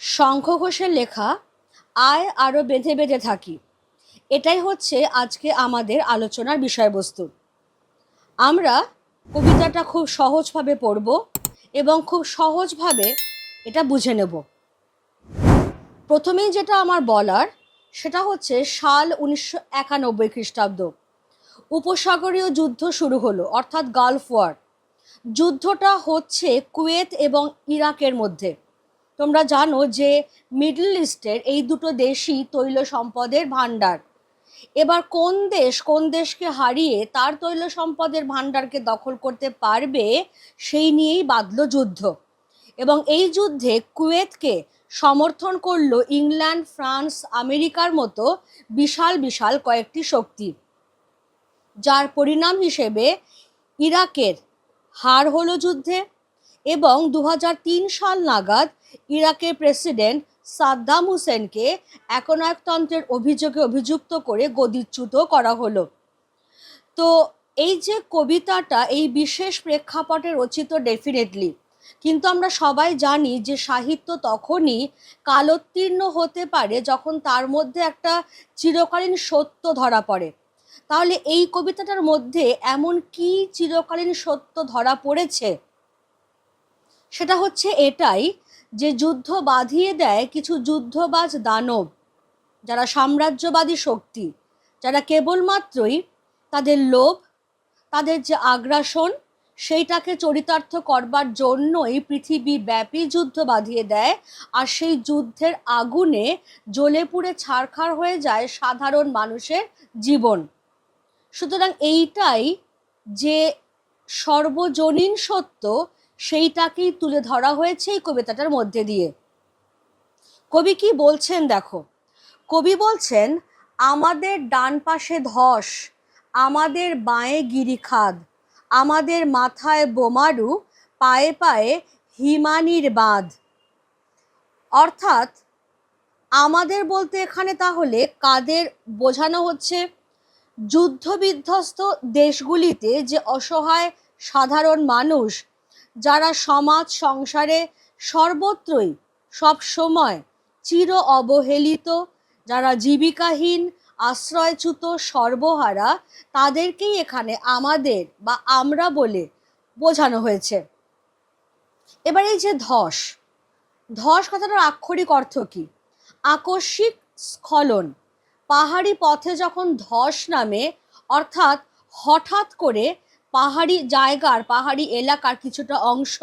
শঙ্খ ঘোষের লেখা, আয় আরও বেঁধে বেঁধে থাকি। এটাই হচ্ছে আজকে আমাদের আলোচনার বিষয়বস্তু। আমরা কবিতাটা খুব সহজভাবে পড়ব এবং খুব সহজভাবে এটা বুঝে নেব। প্রথমেই যেটা আমার বলার, সেটা হচ্ছে সাল উনিশশো একানব্বই খ্রিস্টাব্দ। উপসাগরীয় যুদ্ধ শুরু হলো, অর্থাৎ গালফ ওয়ার। যুদ্ধটা হচ্ছে কুয়েত এবং ইরাকের মধ্যে। তোমরা জানো যে মিডল ইস্টের এই দুটো দেশই তৈল সম্পদের ভাণ্ডার। এবার কোন দেশ, কোন দেশকে হারিয়ে তার তৈল সম্পদের ভাণ্ডারকে দখল করতে পারবে, সেই নিয়েই বাঁধল যুদ্ধ। এবং এই যুদ্ধে কুয়েতকে সমর্থন করল ইংল্যান্ড, ফ্রান্স, আমেরিকার মতো বিশাল বিশাল কয়েকটি শক্তি। যার পরিণাম হিসেবে ইরাকের হার হলো যুদ্ধে এবং দু হাজার তিন সাল নাগাদ ইরাকের প্রেসিডেন্ট সাদ্দাম হুসেনকে একনায়কতন্ত্রের অভিযোগে অভিযুক্ত করে গদিচ্যুত করা হলো। তো এই যে কবিতাটা, এই বিশেষ প্রেক্ষাপটে রচিত ডেফিনেটলি, কিন্তু আমরা সবাই জানি যে সাহিত্য তখনই কালোত্তীর্ণ হতে পারে যখন তার মধ্যে একটা চিরকালীন সত্য ধরা পড়ে। তাহলে এই কবিতাটার মধ্যে এমন কি চিরকালীন সত্য ধরা পড়েছে? সেটা হচ্ছে এটাই যে যুদ্ধ বাঁধিয়ে দেয় কিছু যুদ্ধবাজ দানব, যারা সাম্রাজ্যবাদী শক্তি, যারা কেবলমাত্রই তাদের লোভ, তাদের যে আগ্রাসন, সেইটাকে চরিতার্থ করবার জন্যই পৃথিবী ব্যাপী যুদ্ধ বাঁধিয়ে দেয়। আর সেই যুদ্ধের আগুনে জ্বলে পুড়ে ছারখার হয়ে যায় সাধারণ মানুষের জীবন। সুতরাং এইটাই যে সর্বজনীন সত্য সেইটাকেই তুলে ধরা হয়েছে এই কবিতাটার মধ্যে দিয়ে। কবি কি বলছেন দেখো? কবি বলছেন, আমাদের ডান পাশে ধস, আমাদের বাঁয়ে গিরিখাদ আমাদের মাথায় বোমারু, পায়ে পায়ে হিমানির বাঁধ। অর্থাৎ আমাদের বলতে এখানে তাহলে কাদের বোঝানো হচ্ছে? যুদ্ধবিধ্বস্ত দেশগুলিতে যে অসহায় সাধারণ মানুষ যারা সমাজ সংসারে সর্বত্রই সব সময় চির অবহেলিত, যারা জীবিকাহীন, আশ্রয়চ্যুত, সর্বহারা, তাদেরকেই এখানে আমাদের বা আমরা বলে বোঝানো হয়েছে। এবার এই যে ধস ধস কথাটার আক্ষরিক অর্থ কি? আকস্মিক স্খলন, পাহাড়ি পথে যখন ধস নামে, অর্থাৎ হঠাৎ করে পাহাড়ি জায়গার, পাহাড়ি এলাকার কিছুটা অংশ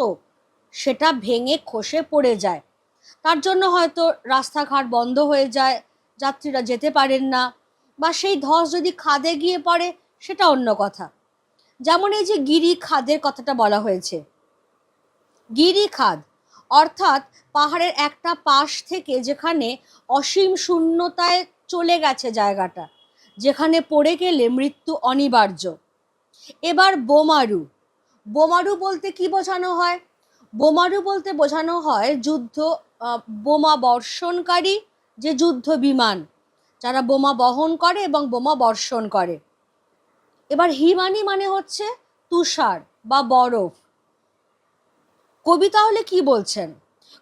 সেটা ভেঙে খসে পড়ে যায়। তার জন্য হয়তো রাস্তাঘাট বন্ধ হয়ে যায়, যাত্রীরা যেতে পারেন না বা সেই ধস যদি খাদে গিয়ে পড়ে, সেটা অন্য কথা। যেমন এই যে গিরি খাদের কথাটা বলা হয়েছে। গিরি খাদ অর্থাৎ পাহাড়ের একটা পাশ থেকে যেখানে অসীম শূন্যতায় চলে গেছে জায়গাটা, যেখানে পড়ে গেলে মৃত্যু অনিবার্য। এবার বোমারু। বোমারু বলতে কি বোঝানো হয়? বোমারু বলতে বোঝানো হয় যুদ্ধ বোমা বর্ষণকারী যে যুদ্ধ বিমান, যারা বোমা বহন করে এবং বোমা বর্ষণ করে। এবার হিমানি মানে হচ্ছে তুষার বা বরফ। কবি তাহলে কি বলছেন?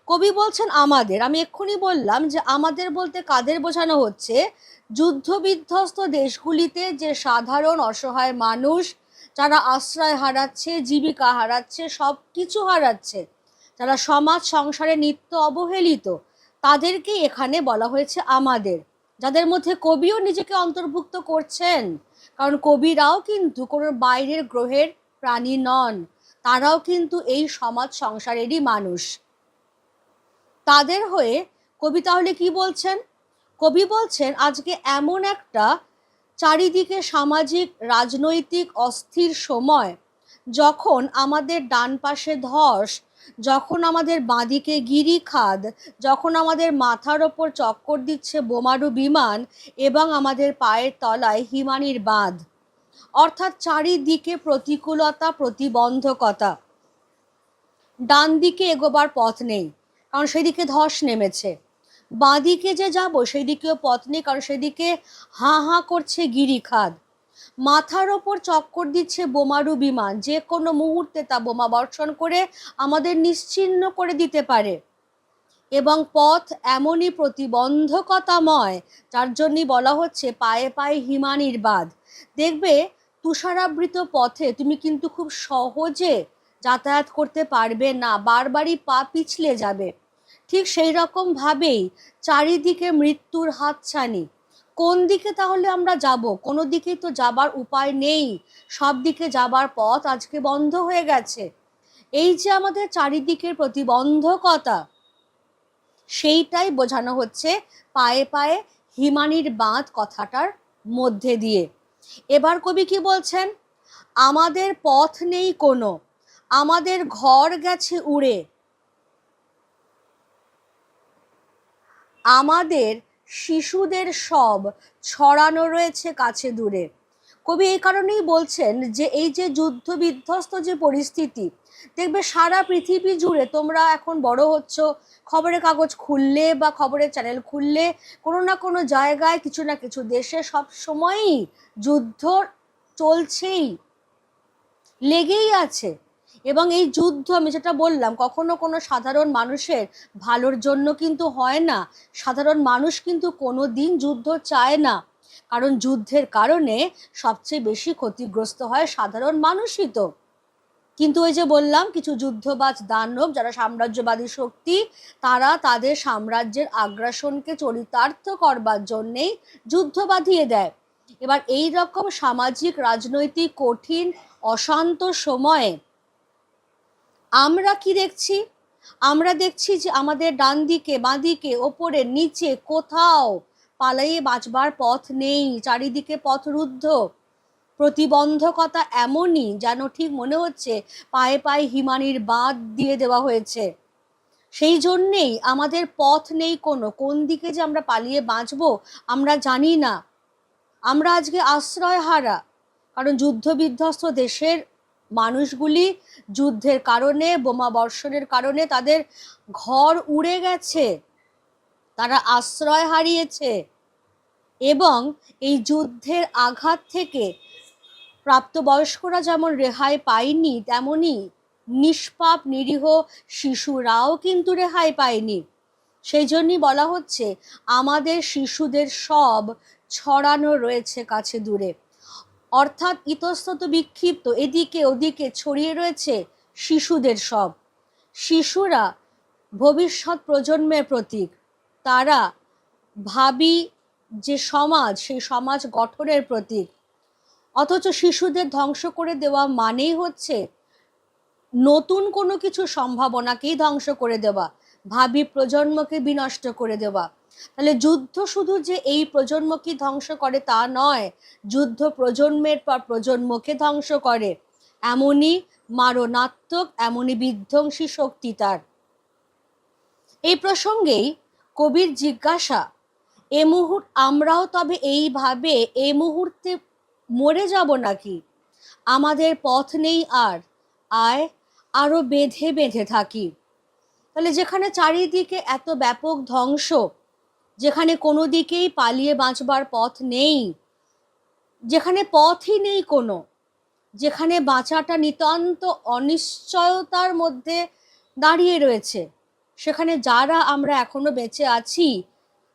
কবি বলছেন আমাদের, আমি এক্ষুনি বললাম যে আমাদের বলতে কাদের বোঝানো হচ্ছে? যুদ্ধবিধ্বস্ত দেশগুলিতে যে সাধারণ অসহায় মানুষ যারা আশ্রয় হারাচ্ছে, জীবিকা হারাচ্ছে সব কিছু হারাচ্ছে। যারা সমাজ, সংসারে নিত্য অবহেলিত। তাদেরকেই এখানে বলা হয়েছে আমাদের। যাদের মধ্যে কবিও নিজেকে অন্তর্ভুক্ত করছেন। কারণ কবিরাও কিন্তু কোনো বাইরের গ্রহের প্রাণী নন। তারাও কিন্তু এই সমাজ, সংসারেরই মানুষ। তাদের হয়ে কবি তাহলে কি বলছেন? কবি বলছেন, আজকে এমন একটা চারিদিকে সামাজিক, রাজনৈতিক, অস্থির সময়। যখন আমাদের ডান পাশে ধস, যখন আমাদের বাঁদিকে গিরি খাদ যখন আমাদের মাথার ওপর চক্কর দিচ্ছে বোমারু বিমান এবং আমাদের পায়ের তলায় হিমানির বাঁধ। অর্থাৎ চারিদিকে প্রতিকূলতা, প্রতিবন্ধকতা। ডান দিকে এগোবার পথ নেই, কারণ সেদিকে ধস নেমেছে। বাঁদিকে যে যাব সেই দিকেও পথ নেই, কারণ সেদিকে হাঁ হাঁ করছে গিরিখাদ মাথার ওপর চক্কর দিচ্ছে বোমারু বিমান। যে কোনো মুহূর্তে তা বোমা বর্ষণ করে আমাদের নিশ্চিহ্ন করে দিতে পারে। এবং পথ এমনই প্রতিবন্ধকতাময়, যার জন্যই বলা হচ্ছে পায়ে পায়ে হিমানির বাঁধ। দেখবে, তুষারাবৃত পথে তুমি কিন্তু খুব সহজে যাতায়াত করতে পারবে না, বারবারই পা পিছলে যাবে। ঠিক সেই রকম ভাবেই চারিদিকে মৃত্যুর হাতছানি। কোন দিকে তাহলে আমরা যাব? কোনো দিকেই তো যাবার উপায় নেই। সব দিকে যাবার পথ আজকে বন্ধ হয়ে গেছে। এই যে আমাদের চারিদিকের প্রতিবন্ধকতা, সেইটাই বোঝানো হচ্ছে পায়ে পায়ে হিমানির বাঁধ কথাটার মধ্যে দিয়ে। এবার কবি কি বলছেন? আমাদের পথ নেই কোনো। আমাদের ঘর গেছে উড়ে। আমাদের শিশুদের সব ছড়ানো রয়েছে কাছে দূরে। কবি এই কারণেই বলছেন যে, এই যে যুদ্ধ বিধ্বস্ত যে পরিস্থিতি, দেখবে সারা পৃথিবী জুড়ে তোমরা এখন বড় হচ্ছ, খবরের কাগজ খুললে বা খবরের চ্যানেল খুললে কোনো না কোনো জায়গায় কিছু না কিছু দেশে সব সময়ই যুদ্ধ চলছেই, লেগেই আছে। এবং এই যুদ্ধ, আমি যেটা বললাম, কখনো কোনো সাধারণ মানুষের ভালোর জন্য কিন্তু হয় না। সাধারণ মানুষ কিন্তু কোনো দিন যুদ্ধ চায় না। কারণ যুদ্ধের কারণে সবচেয়ে বেশি ক্ষতিগ্রস্ত হয় সাধারণ মানুষই তো। কিন্তু ওই যে বললাম, কিছু যুদ্ধবাজ দানব যারা সাম্রাজ্যবাদী শক্তি, তারা তাদের সাম্রাজ্যের আগ্রাসনকে চরিতার্থ করবার জন্যেই যুদ্ধ বাঁধিয়ে দেয়। এবার এই রকম সামাজিক, রাজনৈতিক, কঠিন, অশান্ত সময়ে আমরা কি দেখছি? আমরা দেখছি যে আমাদের ডান দিকে, বাঁ দিকে, ওপরে, নিচে কোথাও পালাইয়ে বাঁচবার পথ নেই। চারিদিকে পথ রুদ্ধ। প্রতিবন্ধকতা এমনই যেন ঠিক মনে হচ্ছে পায়ে পায়ে হিমানির বাঁধ দিয়ে দেওয়া হয়েছে। সেই জন্যেই আমাদের পথ নেই কোনো। কোন দিকে যে আমরা পালিয়ে বাঁচবো আমরা জানি না। আমরা আজকে আশ্রয় হারা কারণ যুদ্ধ বিধ্বস্ত দেশের মানুষগুলি যুদ্ধের কারণে, বোমা বর্ষণের কারণে তাদের ঘর উড়ে গেছে। তারা আশ্রয় হারিয়েছে এবং এই যুদ্ধের আঘাত থেকে প্রাপ্তবয়স্করা যেমন রেহাই পায়নি, তেমনি নিষ্পাপ, নিরীহ শিশুরাও কিন্তু রেহাই পায়নি। সেই জন্যই বলা হচ্ছে, আমাদের শিশুদের সব ছড়ানো রয়েছে কাছে দূরে। অর্থাৎ ইতস্তত বিক্ষিপ্ত, এদিকে ওদিকে ছড়িয়ে রয়েছে শিশুদের সব। শিশুরা ভবিষ্যৎ প্রজন্মের প্রতীক। তারা ভাবি যে সমাজ, সেই সমাজ গঠনের প্রতীক। অথচ শিশুদের ধ্বংস করে দেওয়া মানেই হচ্ছে নতুন কোনো কিছু সম্ভাবনাকেই ধ্বংস করে দেওয়া, ভাবি প্রজন্মকে বিনষ্ট করে দেওয়া। তাহলে যুদ্ধ শুধু যে এই প্রজন্মকে ধ্বংস করে তা নয়, যুদ্ধ প্রজন্মের পর প্রজন্মকে ধ্বংস করে। এমনই মারণাত্মক, এমনই বিধ্বংসী শক্তি তার। এই প্রসঙ্গেই কবির জিজ্ঞাসা, এ মুহূর্ত আমরাও তবে এইভাবে এই মুহূর্তে মরে যাব নাকি? আমাদের পথ নেই আর, আয় আরও বেঁধে বেঁধে থাকি। তাহলে যেখানে চারিদিকে এত ব্যাপক ধ্বংস যেখানে কোনো দিকেই পালিয়ে বাঁচবার পথ নেই। যেখানে পথই নেই কোনো। যেখানে বাঁচাটা নিতান্ত অনিশ্চয়তার মধ্যে দাঁড়িয়ে রয়েছে। সেখানে যারা আমরা এখনও বেঁচে আছি,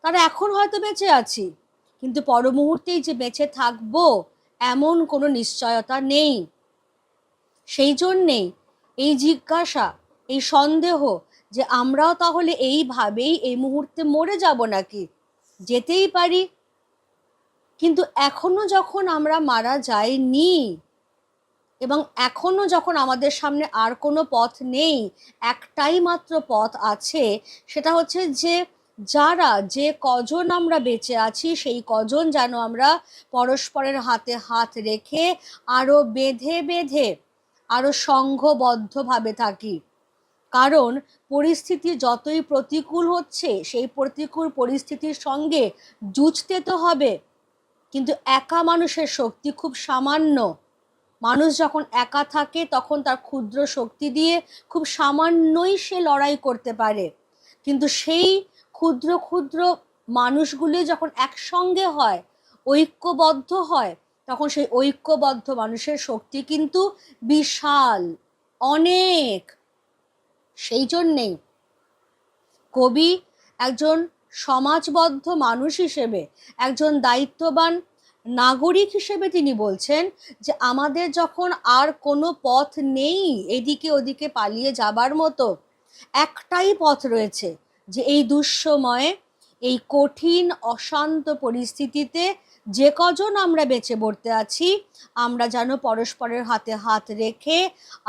তারা এখন হয়তো বেঁচে আছি। কিন্তু পর মুহূর্তেই যে বেঁচে থাকব, এমন কোনো নিশ্চয়তা নেই। সেই জন্যেই এই জিজ্ঞাসা, এই সন্দেহ যে আমরাও তাহলে এইভাবেই এই মুহূর্তে মরে যাব নাকি? যেতেই পারি। কিন্তু এখনও যখন আমরা মারা যাইনি এবং এখনও যখন আমাদের সামনে আর কোনো পথ নেই, একটাই মাত্র পথ আছে, সেটা হচ্ছে যে যারা, যে কজন আমরা বেঁচে আছি, সেই কজন যেন আমরা পরস্পরের হাতে হাত রেখে আরও বেঁধে বেঁধে আরও সংঘবদ্ধভাবে থাকি। কারণ পরিস্থিতি যতই প্রতিকূল হচ্ছে, সেই প্রতিকূল পরিস্থিতির সঙ্গে জুঝতে তো হবে। কিন্তু একা মানুষের শক্তি খুব সামান্য। মানুষ যখন একা থাকে, তখন তার ক্ষুদ্র শক্তি দিয়ে খুব সামান্যই সে লড়াই করতে পারে। কিন্তু সেই ক্ষুদ্র ক্ষুদ্র মানুষগুলি যখন একসঙ্গে হয়, ঐক্যবদ্ধ হয়, তখন সেই ঐক্যবদ্ধ মানুষের শক্তি কিন্তু বিশাল, অনেক। সেই জন্যেই। কবি একজন সমাজবদ্ধ মানুষ হিসেবে, একজন দায়িত্ববান নাগরিক হিসেবে তিনি বলছেন যে, আমাদের যখন আর কোনো পথ নেই এদিকে ওদিকে পালিয়ে যাবার মতো, একটাই পথ রয়েছে যে, এই দুঃসময়ে, এই কঠিন, অশান্ত পরিস্থিতিতে যে কজন আমরা বেঁচে পড়তে আছি, আমরা যেন পরস্পরের হাতে হাত রেখে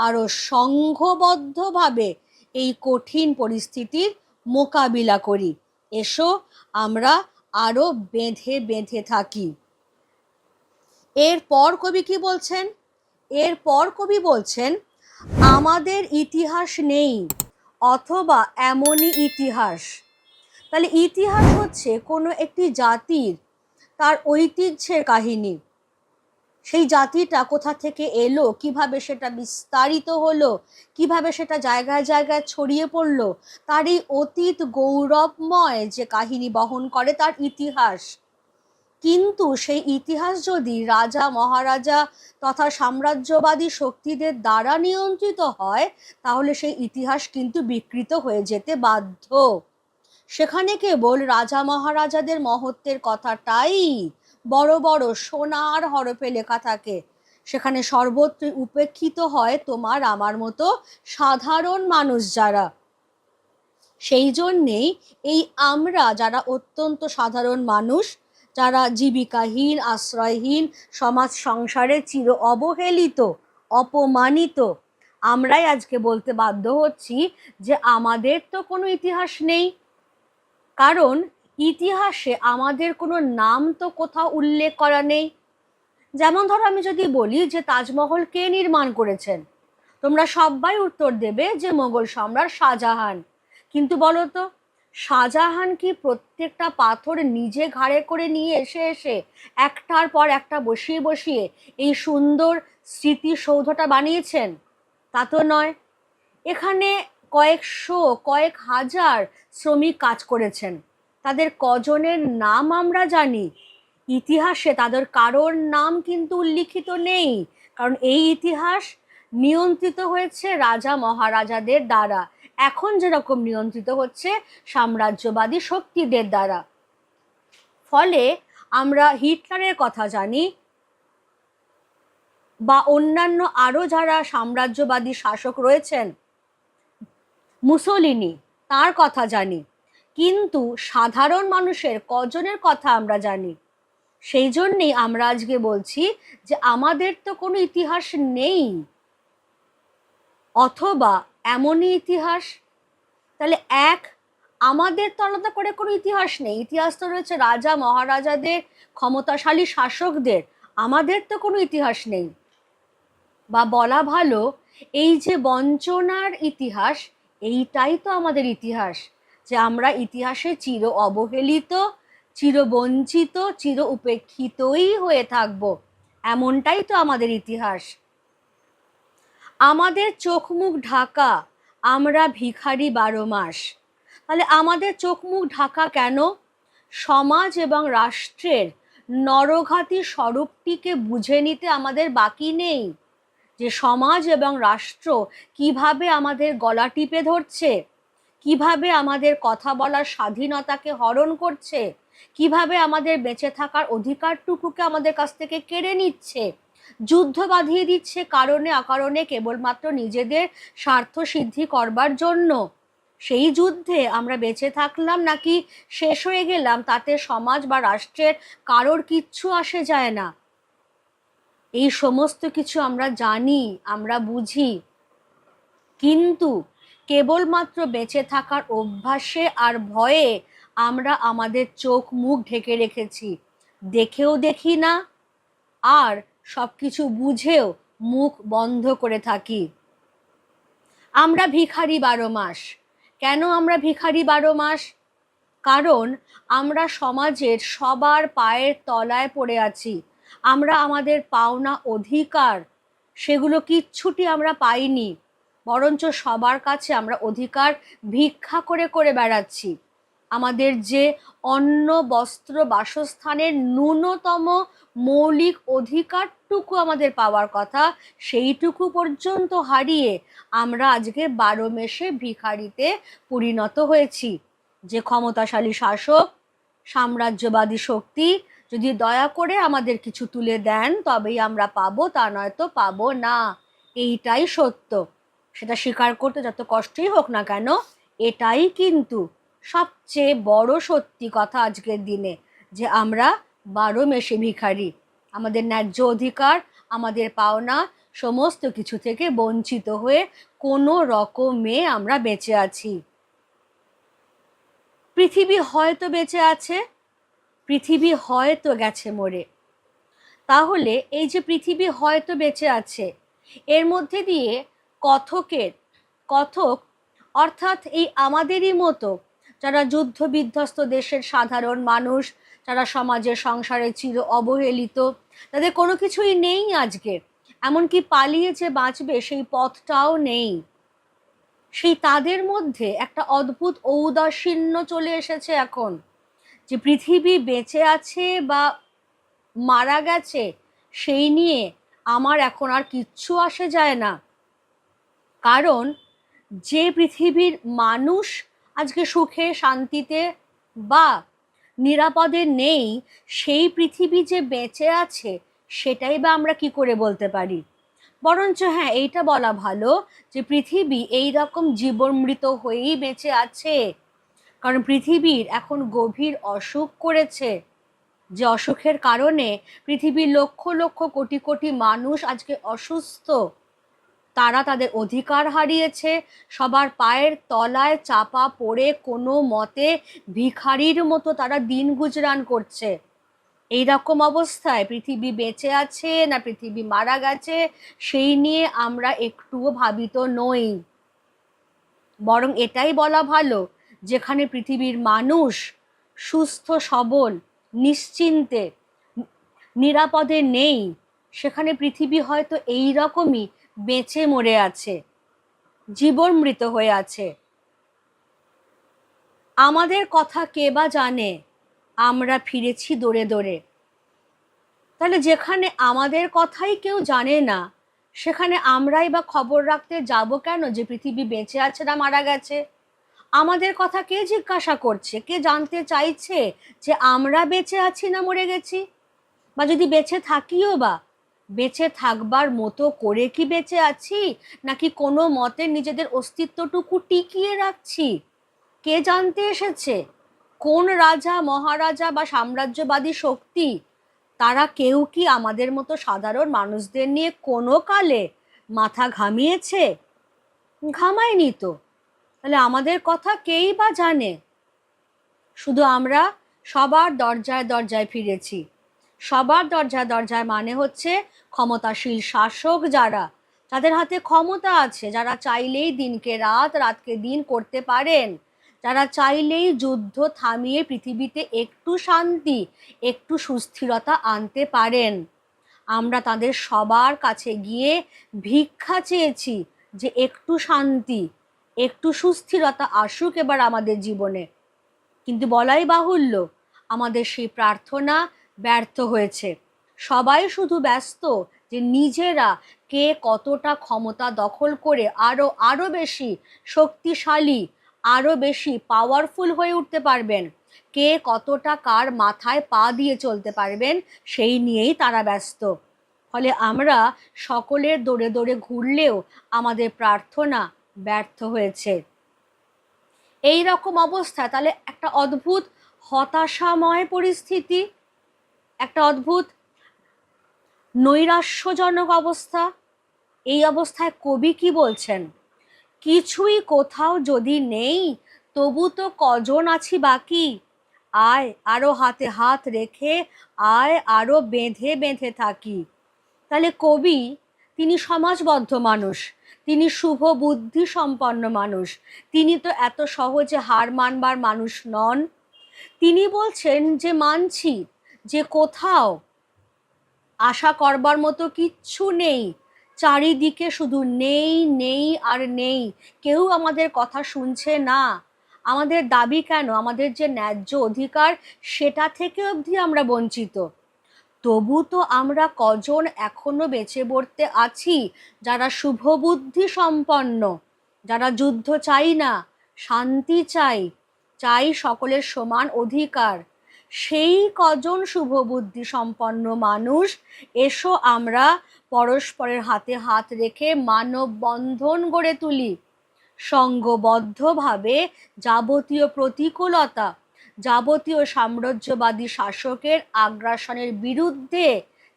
আরও সংঘবদ্ধভাবে এই কঠিন পরিস্থিতির মোকাবিলা করি। এসো, আমরা আরও বেঁধে বেঁধে থাকি। এরপর কবি কি বলছেন? এরপর কবি বলছেন, আমাদের ইতিহাস নেই, অথবা এমনই ইতিহাস। তাহলে ইতিহাস হচ্ছে কোনো একটি জাতির তার ঐতিহ্যের কাহিনী। সেই জাতিটা কোথা থেকে এলো? কীভাবে সেটা বিস্তারিত হলো? কীভাবে সেটা জায়গায় জায়গায় ছড়িয়ে পড়ল? তার এই অতীত গৌরবময় যে কাহিনী বহন করে তার ইতিহাস। কিন্তু সেই ইতিহাস যদি রাজা, মহারাজা তথা সাম্রাজ্যবাদী শক্তিদের দ্বারা নিয়ন্ত্রিত হয়, তাহলে সেই ইতিহাস কিন্তু বিকৃত হয়ে যেতে বাধ্য। সেখানে কেবল রাজা, মহারাজাদের মহত্বের কথাটাই বড় বড় সোনার হরফে লেখা থাকে। সেখানে সর্বত্র উপেক্ষিত হয় তোমার আমার মতো সাধারণ মানুষ যারা। সেই জন্যেই এই আমরা যারা অত্যন্ত সাধারণ মানুষ, যারা জীবিকাহীন, আশ্রয়হীন, সমাজ সংসারে চির অবহেলিত, অপমানিত, আমরাই আজকে বলতে বাধ্য হচ্ছি যে আমাদের তো কোনো ইতিহাস নেই। কারণ ইতিহাসে আমাদের কোনো নাম তো কোথাও উল্লেখ করা নেই। যেমন ধরো আমি যদি বলি যে তাজমহল কে নির্মাণ করেছেন? তোমরা সবাই উত্তর দেবে যে মোগল সম্রাট শাহজাহান। কিন্তু বলো তো, শাহজাহান কি প্রত্যেকটা পাথর নিজে ঘাড়ে করে নিয়ে এসে এসে একটার পর একটা বসিয়ে বসিয়ে এই সুন্দর স্মৃতিসৌধটা বানিয়েছেন? তা তো নয়। এখানে কয়েকশো, কয়েক হাজার শ্রমিক কাজ করেছেন। তাদের কজনের নাম আমরা জানি। ইতিহাসে তাদের কারোর নাম কিন্তু উল্লিখিত নেই, কারণ এই ইতিহাস নিয়ন্ত্রিত হয়েছে রাজা মহারাজাদের দ্বারা। এখন যেরকম নিয়ন্ত্রিত হচ্ছে সাম্রাজ্যবাদী শক্তিদের দ্বারা। ফলে আমরা হিটলারের কথা জানি বা অন্যান্য আরও যারা সাম্রাজ্যবাদী শাসক রয়েছেন, মুসলিনি, তার কথা জানি। কিন্তু সাধারণ মানুষের কজনের কথা আমরা জানি। সেই জন্যেই আমরা আজকে বলছি যে আমাদের তো কোনো ইতিহাস নেই। অথবা এমনই ইতিহাস? তাহলে এক, আমাদের তো আলাদা করে কোনো ইতিহাস নেই। ইতিহাস তো রয়েছে রাজা, মহারাজাদের, ক্ষমতাশালী শাসকদের। আমাদের তো কোনো ইতিহাস নেই। বা বলা ভালো, এই যে বঞ্চনার ইতিহাস, এইটাই তো আমাদের ইতিহাস। যে আমরা ইতিহাসে চির অবহেলিত, চির বঞ্চিত, চির উপেক্ষিতই হয়ে থাকব। এমনটাই তো আমাদের ইতিহাস। আমাদের চোখ মুখ ঢাকা, আমরা ভিখারি বারো মাস। তাহলে আমাদের চোখ মুখ ঢাকা কেন? সমাজ এবং রাষ্ট্রের নরঘাতী স্বরূপটিকে বুঝে নিতে আমাদের বাকি নেই। যে সমাজ এবং রাষ্ট্র কীভাবে আমাদের গলা টিপে ধরছে কীভাবে আমাদের কথা বলার স্বাধীনতাকে হরণ করছে? কীভাবে আমাদের বেঁচে থাকার অধিকারটুকুকে আমাদের কাছ থেকে কেড়ে নিচ্ছে? যুদ্ধ বাঁধিয়ে দিচ্ছে কারণে অকারণে কেবলমাত্র নিজেদের স্বার্থ সিদ্ধি করবার জন্য। সেই যুদ্ধে আমরা বেঁচে থাকলাম নাকি শেষ হয়ে গেলাম তাতে সমাজ বা রাষ্ট্রের কারোর কিচ্ছু আসে যায় না। এই সমস্ত কিছু আমরা জানি, আমরা বুঝি। কিন্তু কেবলমাত্র বেঁচে থাকার অভ্যাসে আর ভয়ে আমরা আমাদের চোখ মুখ ঢেকে রেখেছি। দেখেও দেখি না, আর সব কিছু বুঝেও মুখ বন্ধ করে থাকি। আমরা ভিখারি বারো মাস। কেন আমরা ভিখারি বারো মাস? কারণ আমরা সমাজের সবার পায়ের তলায় পড়ে আছি। আমরা আমাদের পাওনা অধিকার, সেগুলো কিচ্ছুটি আমরা পাইনি। বরঞ্চ সবার কাছে আমরা অধিকার ভিক্ষা করে করে বেড়াচ্ছি। আমাদের যে অন্ন, বস্ত্র, বাসস্থানের ন্যূনতম মৌলিক অধিকারটুকু আমাদের পাওয়ার কথা, সেইটুকু পর্যন্ত হারিয়ে আমরা আজকে বারো মেশে ভিখারিতে পরিণত হয়েছি। যে ক্ষমতাশালী শাসক, সাম্রাজ্যবাদী শক্তি, যদি দয়া করে আমাদের কিছু তুলে দেন, তবেই আমরা পাবো, তা নয়তো পাবো না। এইটাই সত্য। সেটা স্বীকার করতে যত কষ্টই হোক না কেন, এটাই কিন্তু সবচেয়ে বড় সত্যি কথা আজকের দিনে, যে আমরা বারো মেশে ভিখারি। আমাদের ন্যায্য অধিকার, আমাদের পাওনা, সমস্ত কিছু থেকে বঞ্চিত হয়ে কোনো রকমে আমরা বেঁচে আছি। পৃথিবী হয়তো বেঁচে আছে, পৃথিবী হয়তো গেছে মরে। তাহলে এই যে পৃথিবী হয়তো বেঁচে আছে, এর মধ্যে দিয়ে কথকের, কথক অর্থাৎ এই আমাদেরই মতো যারা যুদ্ধ বিধ্বস্ত দেশের সাধারণ মানুষ, যারা সমাজের সংসারে চির অবহেলিত, তাদের কোনো কিছুই নেই আজকে। এমনকি পালিয়ে যে বাঁচবে সেই পথটাও নেই। সেই তাদের মধ্যে একটা অদ্ভুত ঔদাসীন্য চলে এসেছে এখন। যে পৃথিবী বেঁচে আছে বা মারা গেছে, সেই নিয়ে আমার এখন আর কিচ্ছু আসে যায় না। কারণ যে পৃথিবীর মানুষ আজকে সুখে, শান্তিতে বা নিরাপদে নেই, সেই পৃথিবী যে বেঁচে আছে, সেটাই বা আমরা কি করে বলতে পারি? বরঞ্চ হ্যাঁ এইটা বলা ভালো যে পৃথিবী এই রকম জীবনমৃত হয়েই বেঁচে আছে। কারণ পৃথিবীর এখন গভীর অসুখ করেছে। যে অসুখের কারণে পৃথিবীর লক্ষ লক্ষ কোটি কোটি মানুষ আজকে অসুস্থ। তারা তাদের অধিকার হারিয়েছে। সবার পায়ের তলায় চাপা পড়ে কোনো মতে ভিখারির মতো তারা দিন গুজরান করছে। এই রকম অবস্থায় পৃথিবী বেঁচে আছে না পৃথিবী মারা গেছে, সেই নিয়ে আমরা একটুও ভাবিত নই। বরং এটাই বলা ভালো, যেখানে পৃথিবীর মানুষ সুস্থ, সবল, নিশ্চিন্তে, নিরাপদে নেই, সেখানে পৃথিবী হয়তো এই রকমই বেঁচে মরে আছে, জীবন মৃত হয়ে আছে। আমাদের কথা কে বা জানে, আমরা ফিরেছি দৌড়ে দৌড়ে। তাহলে যেখানে আমাদের কথাই কেউ জানে না, সেখানে আমরাই বা খবর রাখতে যাব কেন যে পৃথিবী বেঁচে আছে না মারা গেছে? আমাদের কথা কে জিজ্ঞাসা করছে? কে জানতে চাইছে যে আমরা বেঁচে আছি না মরে গেছি? বা যদি বেঁচে থাকিও বা বেঁচে থাকবার মতো করে কি বেঁচে আছি? নাকি কোনো মতে নিজেদের অস্তিত্বটুকু টিকিয়ে রাখছি? কে জানতে এসেছে? কোন রাজা, মহারাজা বা সাম্রাজ্যবাদী শক্তি? তারা কেউ কি আমাদের মতো সাধারণ মানুষদের নিয়ে কোনো কালে মাথা ঘামিয়েছে? ঘামায়নি তো। তাহলে আমাদের কথা কেই বা জানে? শুধু আমরা সবার দরজায় দরজায় ফিরেছি। সবার দরজায় দরজায় মানে হচ্ছে ক্ষমতাশীল শাসক যারা। যাদের হাতে ক্ষমতা আছে, যারা চাইলেই দিনকে রাত, রাতকে দিন করতে পারেন। যারা চাইলেই যুদ্ধ থামিয়ে পৃথিবীতে একটু শান্তি, একটু সুস্থিরতা আনতে পারেন। আমরা তাদের সবার কাছে গিয়ে ভিক্ষা চেয়েছি যে একটু শান্তি, একটু সুস্থিরতা আসুক এবার আমাদের জীবনে। কিন্তু বলাই বাহুল্য, আমাদের সেই প্রার্থনা ব্যর্থ হয়েছে। সবাই শুধু ব্যস্ত যে নিজেরা কে কতটা ক্ষমতা দখল করে আরও আরও বেশি শক্তিশালী আরও বেশি পাওয়ারফুল হয়ে উঠতে পারবেন। কে কতটা কার মাথায় পা দিয়ে চলতে পারবেন সেই নিয়েই তারা ব্যস্ত। ফলে আমরা সকলের দৌড়ে দৌড়ে ঘুরলেও আমাদের প্রার্থনা ব্যর্থ হয়েছে। এই রকম অবস্থা, তাহলে একটা অদ্ভুত হতাশাময় পরিস্থিতি একটা অদ্ভুত নৈরাশ্যজনক অবস্থা। এই অবস্থায় কবি কি বলছেন? কিছুই কোথাও যদি নেই, তবু তো কজন আছি বাকি? আয় আরও হাতে হাত রেখে, আয় আরও বেঁধে বেঁধে থাকি। তাহলে কবি, তিনি সমাজবদ্ধ মানুষ, তিনি শুভ বুদ্ধি সম্পন্ন মানুষ, তিনি তো এত সহজে হার মানবার মানুষ নন। তিনি বলছেন যে মানছি যে কোথাও আশা করবার মতো কিচ্ছু নেই, চারিদিকে শুধু নেই নেই আর নেই। কেউ আমাদের কথা শুনছে না। আমাদের দাবি কেন? আমাদের যে ন্যায্য অধিকার, সেটা থেকে অবধি আমরা বঞ্চিত। তবু তো আমরা কজন এখনও বেঁচে পড়তে আছি, যারা শুভবুদ্ধি সম্পন্ন, যারা যুদ্ধ চাই না, শান্তি চাই চাই সকলের সমান অধিকার। সেই কজন শুভবুদ্ধি সম্পন্ন মানুষ, এসো আমরা পরস্পরের হাতে হাত রেখে মানব বন্ধন গড়ে তুলি। সঙ্গবদ্ধভাবে যাবতীয় প্রতিকূলতা, যাবতীয় সাম্রাজ্যবাদী শাসকের আগ্রাসনের বিরুদ্ধে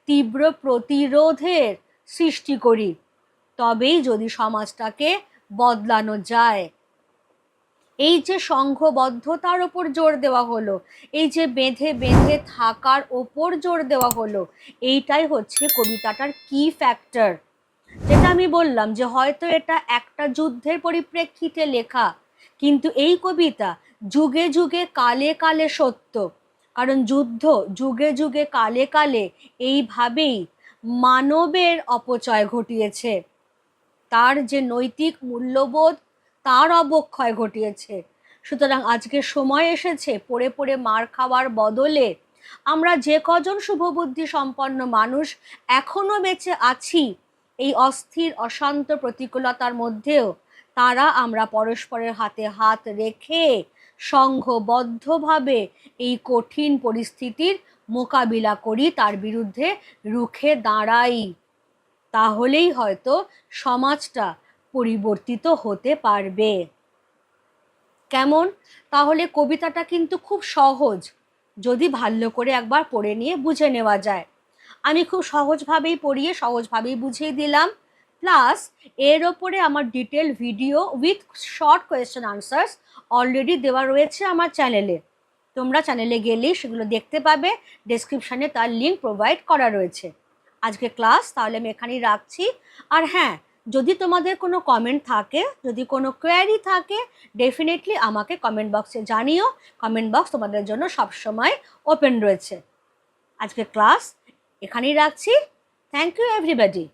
তীব্র প্রতিরোধের সৃষ্টি করি। তবেই যদি সমাজটাকে বদলানো যায়। এই যে সংঘবদ্ধতার ওপর জোর দেওয়া হলো, এই যে বেঁধে বেঁধে থাকার ওপর জোর দেওয়া হলো, এইটাই হচ্ছে কবিতাটার কি ফ্যাক্টর যেটা আমি বললাম যে হয়তো এটা একটা যুদ্ধের পরিপ্রেক্ষিতে লেখা, কিন্তু এই কবিতা যুগে যুগে কালে কালে সত্য। কারণ যুদ্ধ যুগে যুগে কালে কালে এইভাবেই মানবের অপচয় ঘটিয়েছে। তার যে নৈতিক মূল্যবোধ তার অবক্ষয় ঘটিয়েছে। সুতরাং আজকে সময় এসেছে পড়ে পড়ে মার খাওয়ার বদলে আমরা যে কজন শুভবুদ্ধি সম্পন্ন মানুষ এখনও বেঁচে আছি, এই অস্থির, অশান্ত প্রতিকূলতার মধ্যেও তারা আমরা পরস্পরের হাতে হাত রেখে সংঘবদ্ধভাবে এই কঠিন পরিস্থিতির মোকাবিলা করি, তার বিরুদ্ধে রুখে দাঁড়াই। তাহলেই হয়তো সমাজটা পরিবর্তিত হতে পারবে। কেমন? তাহলে কবিতাটা কিন্তু খুব সহজ, যদি ভালো করে একবার পড়ে নিয়ে বুঝে নেওয়া যায়। আমি খুব সহজভাবেই পড়িয়ে সহজভাবেই বুঝিয়ে দিলাম। প্লাস এর ওপরে আমার detail video with short question answers already দেওয়া রয়েছে আমার চ্যানেলে। তোমরা চ্যানেলে গেলেই সেগুলো দেখতে পাবে। ডেসক্রিপশানে তার লিঙ্ক প্রোভাইড করা রয়েছে। আজকে ক্লাস, তাহলে আমি এখানেই রাখছি। আর হ্যাঁ যদি তোমাদের কোনো কমেন্ট থাকে, যদি কোনো কোয়ারি থাকে ডেফিনেটলি আমাকে কমেন্ট বক্সে জানিও। কমেন্ট বক্স তোমাদের জন্য সবসময় ওপেন রয়েছে। আজকে ক্লাস এখানেই রাখছি। Thank you everybody